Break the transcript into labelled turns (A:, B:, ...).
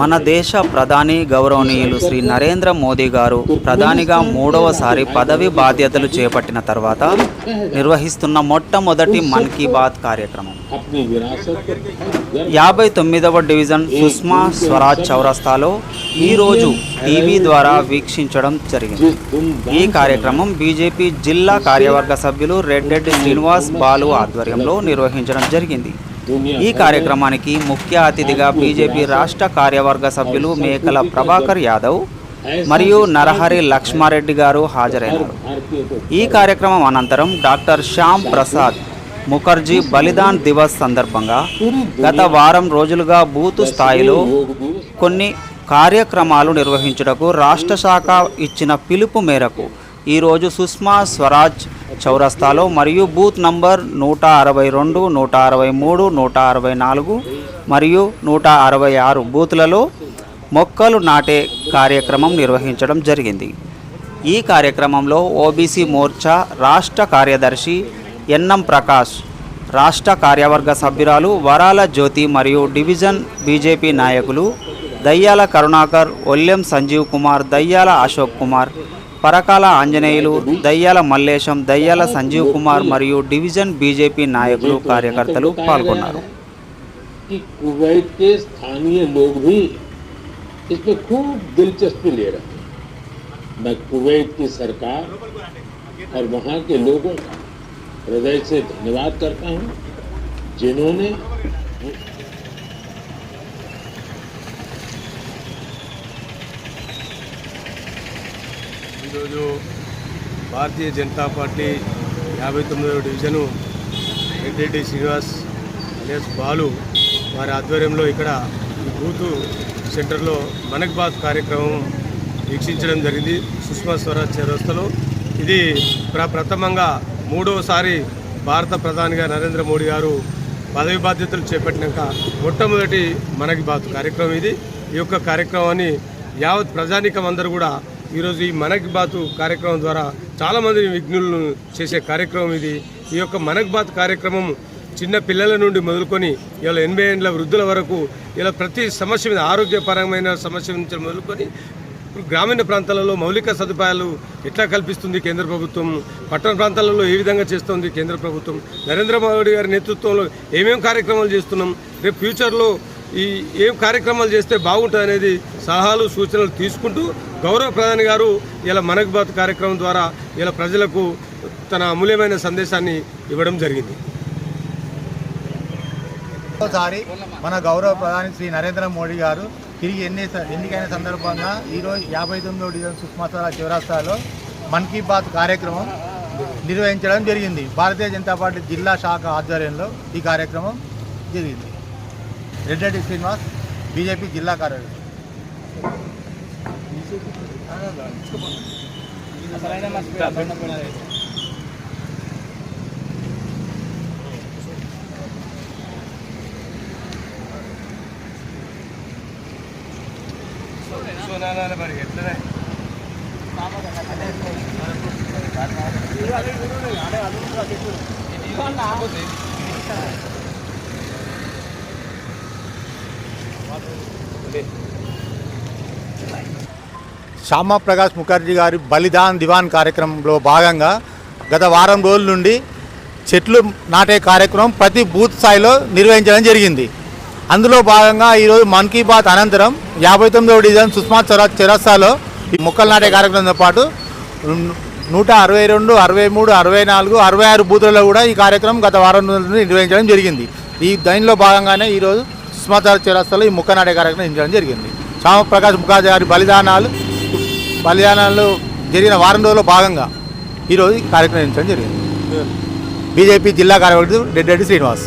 A: మన దేశ ప్రధాని గౌరవనీయులు శ్రీ నరేంద్ర మోదీ గారు ప్రధానిగా మూడవసారి పదవి బాధ్యతలు చేపట్టిన తర్వాత నిర్వహిస్తున్న మొట్టమొదటి మన్ కీ బాత్ కార్యక్రమం. యాభై తొమ్మిదవ డివిజన్ సుష్మా స్వరాజ్ చౌరస్తాలో ఈరోజు టీవీ ద్వారా వీక్షించడం జరిగింది. ఈ కార్యక్రమం బీజేపీ జిల్లా కార్యవర్గ సభ్యులు రెడ్డెడ్డి శ్రీనివాస్ బాలు ఆధ్వర్యంలో నిర్వహించడం జరిగింది. ఈ కార్యక్రమానికి ముఖ్య అతిథిగా బీజేపీ రాష్ట్ర కార్యవర్గ సభ్యులు మేకల ప్రభాకర్ యాదవ్ మరియు నరహరి లక్ష్మారెడ్డి గారు హాజరైనారు. ఈ కార్యక్రమం అనంతరం డాక్టర్ శ్యామ్ ప్రసాద్ ముఖర్జీ బలిదాన్ దివస్ సందర్భంగా గత వారం రోజులుగా బూతు స్థాయిలో కొన్ని కార్యక్రమాలు నిర్వహించుటకు రాష్ట్ర శాఖ ఇచ్చిన పిలుపు మేరకు ఈరోజు సుష్మా స్వరాజ్ చౌరస్తాలో మరియు బూత్ నంబర్ నూట అరవై రెండు నూట అరవై మూడు నూట అరవై నాలుగు మరియు నూట అరవై ఆరు బూత్లలో మొక్కలు నాటే కార్యక్రమం నిర్వహించడం జరిగింది. ఈ కార్యక్రమంలో ఓబీసీ మోర్చా రాష్ట్ర కార్యదర్శి ఎన్ఎం ప్రకాష్ రాష్ట్ర కార్యవర్గ సభ్యురాలు వరాల జ్యోతి మరియు డివిజన్ బీజేపీ నాయకులు దయ్యాల కరుణాకర్ ఒల్లెం సంజీవ్ కుమార్ దయ్యాల అశోక్ కుమార్ పరకాల ఆంజనేయులు దయ్యాల మల్లేశం దయ్యాల సంజీవ్ కుమార్ మరియు డివిజన్ బీజేపీ నాయకులు కార్యకర్తలు పాల్గొన్నారు
B: कि कुवैत के स्थानीय लोग भी इसमें खूब दिलचस्पी ले रहे हैं मैं कुवैत की सरकार और वहाँ के लोगों का हृदय से धन्यवाद करता हूँ जिन्होंने
C: ఈరోజు భారతీయ జనతా పార్టీ యాభై తొమ్మిదవ డివిజను రెడ్డి శ్రీనివాస్ ఎస్ బాలు వారి ఆధ్వర్యంలో ఇక్కడ ఈ బూతు సెంటర్లో మనక్ బాత్ కార్యక్రమం వీక్షించడం జరిగింది. సుష్మా స్వరాజ్ వ్యవస్థలో ఇది ప్ర ప్రథమంగా మూడవసారి భారత ప్రధానిగా నరేంద్ర మోడీ గారు పదవి బాధ్యతలు చేపట్టినాక మొట్టమొదటి మనకి బాత్ కార్యక్రమం ఇది. ఈ యొక్క కార్యక్రమాన్ని యావత్ ప్రజానికం అందరూ కూడా ఈరోజు ఈ మనక్ బాత్ కార్యక్రమం ద్వారా చాలామంది విఘ్నులను చేసే కార్యక్రమం ఇది. ఈ యొక్క మనక్ బాత్ కార్యక్రమం చిన్న పిల్లల నుండి మొదలుకొని ఇలా ఎనభై ఏళ్ళ వృద్ధుల వరకు ఇలా ప్రతి సమస్య మీద ఆరోగ్యపరమైన సమస్య నుంచి మొదలుకొని గ్రామీణ ప్రాంతాలలో మౌలిక సదుపాయాలు ఎట్లా కల్పిస్తుంది కేంద్ర ప్రభుత్వం? పట్టణ ప్రాంతాలలో ఏ విధంగా చేస్తుంది కేంద్ర ప్రభుత్వం? నరేంద్ర మోడీ గారి నేతృత్వంలో ఏమేమి కార్యక్రమాలు చేస్తున్నాం? రేపు ఫ్యూచర్లో ఈ ఏ కార్యక్రమాలు చేస్తే బాగుంటుంది అనేది సలహాలు సూచనలు తీసుకుంటూ గౌరవ ప్రధాని గారు ఇలా మనక్ బాత్ కార్యక్రమం ద్వారా ఇలా ప్రజలకు తన అమూల్యమైన సందేశాన్ని ఇవ్వడం జరిగింది.
D: ఒకసారి మన గౌరవ ప్రధాని శ్రీ నరేంద్ర మోడీ గారు తిరిగి ఎన్ని ఎన్నికైన సందర్భంగా ఈరోజు యాభై తొమ్మిదో డివిజన్ సుష్మా స్వరాజ్ చౌరాస్తాలో మన్ కీ బాత్ కార్యక్రమం నిర్వహించడం జరిగింది. భారతీయ జనతా పార్టీ జిల్లా శాఖ ఆధ్వర్యంలో ఈ కార్యక్రమం జరిగింది. రెడ్డి శ్రీనివాస్ బీజేపీ జిల్లా కార్యదర్శి. శ్యామా ప్రకాష్ ముఖర్జీ గారి బలిదాన్ దివాన్ కార్యక్రమంలో భాగంగా గత వారం రోజుల నుండి చెట్లు నాటే కార్యక్రమం ప్రతి బూత్ స్థాయిలో నిర్వహించడం జరిగింది. అందులో భాగంగా ఈరోజు మన్ కీ బాత్ అనంతరం యాభై తొమ్మిదవ డివిజన్ సుష్మా చౌరా చౌరస్తాలో ఈ మొక్కలు నాటే కార్యక్రమంతో పాటు నూట అరవై రెండు అరవై మూడు అరవై నాలుగు అరవై ఆరు బూతులలో కూడా ఈ కార్యక్రమం గత వారం రోజుల నుండి నిర్వహించడం జరిగింది. ఈ దానిలో భాగంగానే ఈరోజు సుష్మా చౌరా చౌరస్తాలో ఈ మొక్క నాటే కార్యక్రమం నిర్వహించడం జరిగింది. శ్యామప్రకాష్ ముఖర్జీ గారి బలిదానాలు బలిదానాలు జరిగిన వారం రోజుల్లో భాగంగా ఈరోజు కార్యక్రమం నిర్వహించడం జరిగింది. బీజేపీ జిల్లా కార్యవర్గి రెడ్డి శ్రీనివాస్.